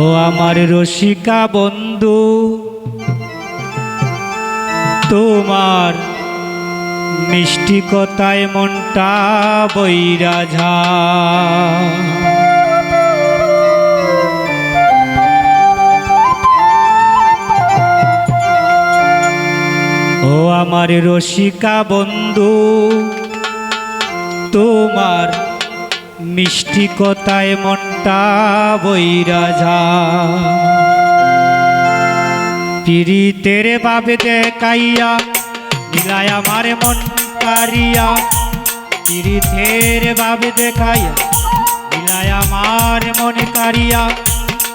ও আমার রসিকা বন্ধু, তোমার মিষ্টি কথায় মনটা বৈরা ঝা ও আমার রসিকা বন্ধু, তোমার মিষ্টি কথায় মনটা বৈরা যা পিরিতের বাবে দেখাইয়া, মিলায় আমার মন কারিয়া পিরিতের বাবে দেখাইয়া, মিলায় আমার মন কারিয়া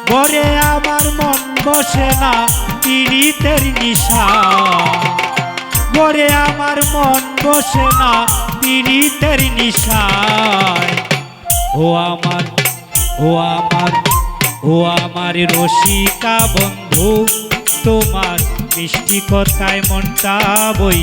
বরে আমার মন বসে না পিরিতের নিশা। বরে আমার মন বসে না পিরিতের নিশায়। ও আমার ও আমার ও আমার রসিকা বন্ধু তোমার মিষ্টি কথায় মনটা বই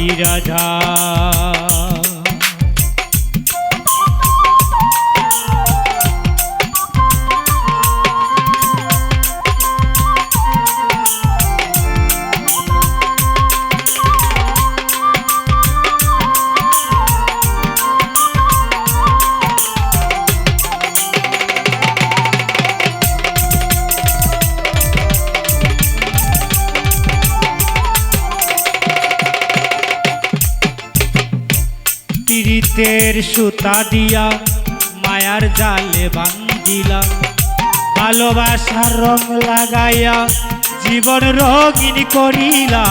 পীড়িতের সুতা দিয়া মায়ার জালে বান্দিলা ভালোবাসার রং লাগাইয়া জীবন রঙিন করিলা।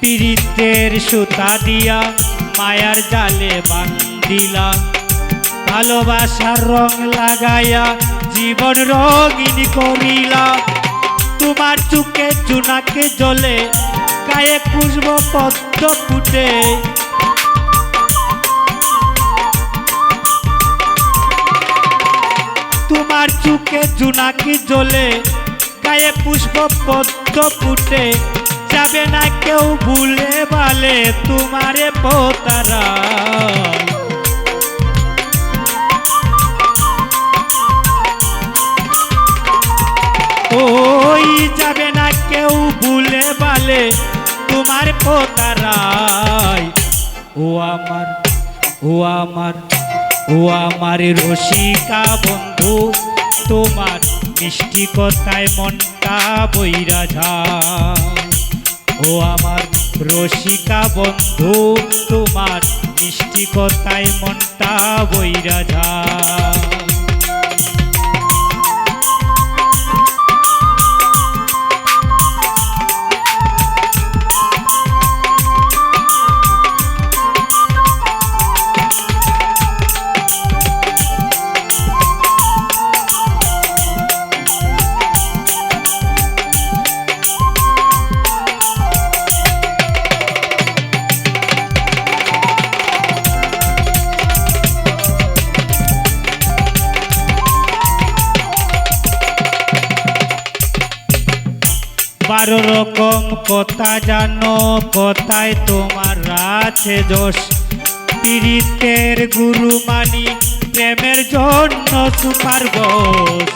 পীড়িতের সুতা দিয়া মায়ার জালে বান্দিলা ভালোবাসার রং লাগাইয়া জীবন রঙিন করিলা। তোমার চুকে চুনাকে জ্বলে গায়ে পুষ্প পদ্ম ফুটে। তোমার চুকে জুনাকি জ্বলে গায়ে পুষ্প পদ্ম ফুটে। যাবে না কেউ ভুলে বালে তোমারে পোতারা বালে, তোমার পোতারাই ও আমার ও আমার ও আমার রসিকা বন্ধু, তোমার মিষ্টি কথায় মনটা যায়। ও আমার রসিকা বন্ধু, তোমার মিষ্টি কথায় মনটা বইরা যায়। বারো রকম কথা জানো, কথায় তোমার আছে যশ পীড়িতের গুরু মানি, প্রেমের জন্য সুপার বস।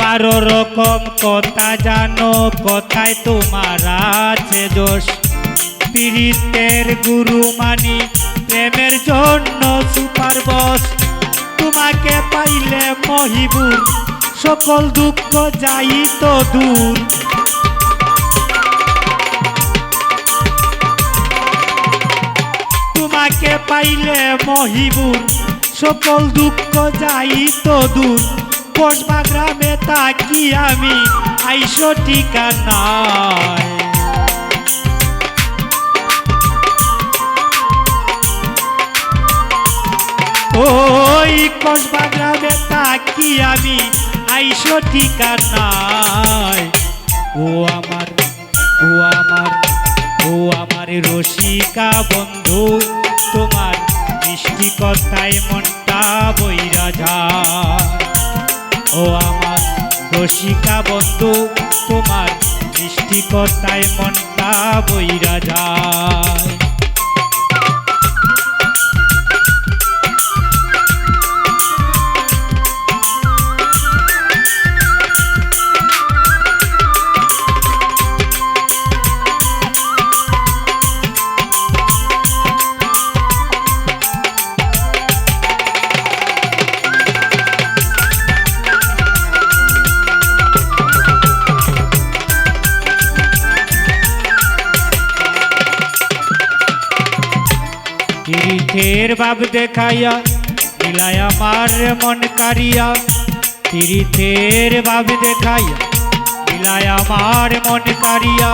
বারো রকম কথা জানো, কথায় তোমার আছে দোষ। পীড়িতের গুরু মানি, প্রেমের জন্য সুপার বস তোমাকে পাইলে মহিবুর, সকল দুঃখ যাই তো দূর। তোমাকে পাইলে মহিবুর, সকল দুঃখ যাই তো দূর কসবা গ্রামে তাকি আমি, আইসো ঠিকানায়। কসবা গ্রামে তাকি আমি, আইসো ঠিকানায় ও আমার ও আমার ও ও আমার রসিকা বন্ধু, তোমার মিষ্টি কথায় মনটা বইরা যায়। ও আমার রসিকা বন্ধু, তোমার মিষ্টি কথায় মনটা বইরা যায়। তীর্থের বাব দেখাইয়া দিলাই আমার মন কারিয়া তীর্থের বাব দেখাইয়া দিলাই আমার মন কারিয়া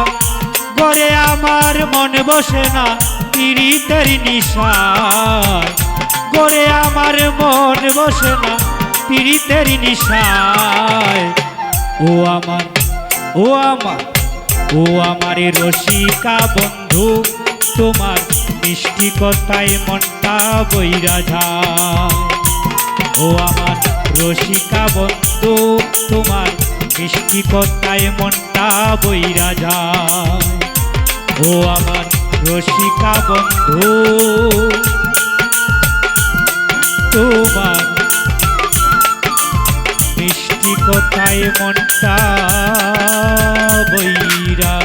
গড়ে আমার মন বসে না তীর্থের নিশায় গড়ে আমার মন বসে না তীর্থের নিশায় ও আমার ও আমার ও আমার রসিকা বন্ধু। তোমার মিষ্টি কথায় মনটা যায় ও আমার রসিকা বন্ধু, তোমার মিষ্টি কথায় মনটা যায় ও আমার রসিকা বন্ধু, তোমার মিষ্টি কথায় মনটা যায়